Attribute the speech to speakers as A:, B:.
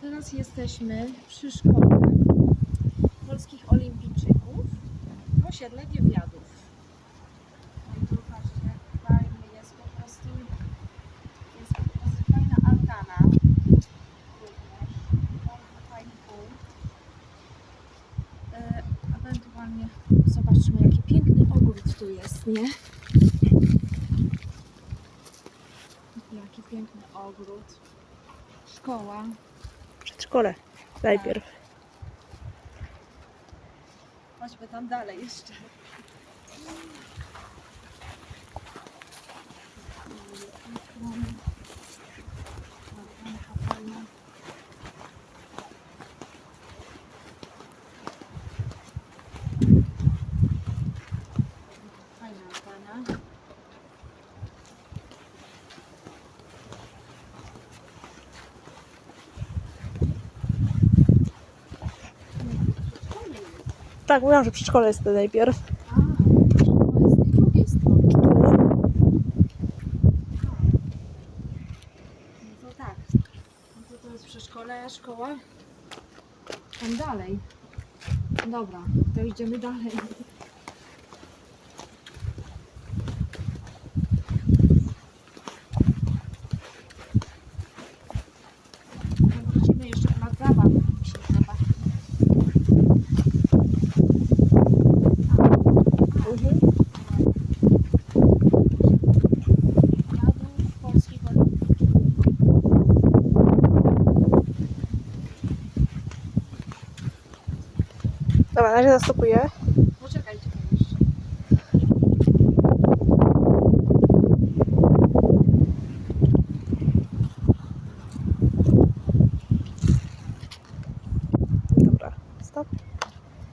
A: Teraz jesteśmy przy szkole polskich olimpijczyków w osiedle Niewiadów. No i tu patrzcie, fajnie jest po prostu, jest po prostu fajna altana. Bardzo fajny punkt. E, ewentualnie zobaczmy jaki piękny ogród tu jest, nie? Jaki piękny ogród. Szkoła.
B: Przedszkole najpierw.
A: Chodźmy tam dalej jeszcze. Fajna antena.
B: Tak, mówiłam, że przedszkole jest to najpierw.
A: A, szkoła jest tej drugiej strony. No to tak. No to to jest przedszkole, szkoła tam dalej. Dobra, to idziemy dalej.
B: Dobra, na razie zastopuję.
A: Poczekajcie